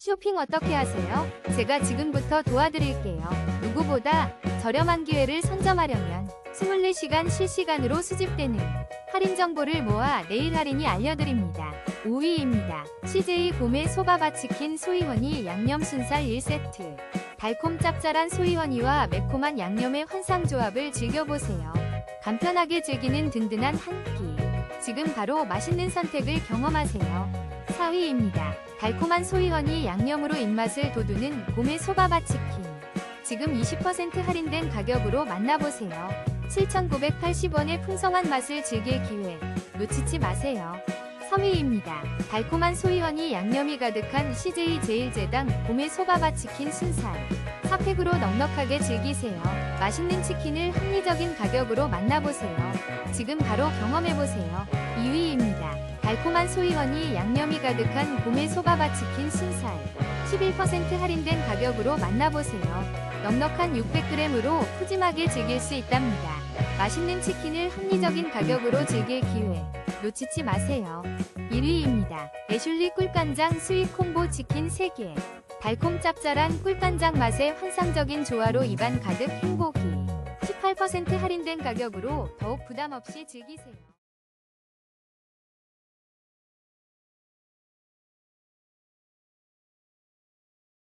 쇼핑 어떻게 하세요? 제가 지금부터 도와드릴게요. 누구보다 저렴한 기회를 선점하려면 24시간 실시간으로 수집되는 할인 정보를 모아 내일 할인이 알려드립니다. 5위입니다. CJ 봄의 소바바 치킨 소이허니 양념 순살 1세트. 달콤 짭짤한 소이허니와 매콤한 양념의 환상조합을 즐겨보세요. 간편하게 즐기는 든든한 한 끼. 지금 바로 맛있는 선택을 경험하세요. 4위입니다. 달콤한 소이허니 양념으로 입맛을 돋우는 봄의 소바바 치킨. 지금 20% 할인된 가격으로 만나보세요. 7,980원의 풍성한 맛을 즐길 기회. 놓치지 마세요. 3위입니다. 달콤한 소이허니 양념이 가득한 CJ 제일제당 봄의 소바바 치킨 순살. 4팩으로 넉넉하게 즐기세요. 맛있는 치킨을 합리적인 가격으로 만나보세요. 지금 바로 경험해보세요. 2위입니다. 달콤한 소이허니 양념이 가득한 봄의 소바바 치킨 순살. 11% 할인된 가격으로 만나보세요. 넉넉한 600g으로 푸짐하게 즐길 수 있답니다. 맛있는 치킨을 합리적인 가격으로 즐길 기회. 놓치지 마세요. 1위입니다. 애슐리 꿀간장 스윗 콤보 치킨 3개. 달콤 짭짤한 꿀간장 맛의 환상적인 조화로 입안 가득 행복이. 18% 할인된 가격으로 더욱 부담 없이 즐기세요.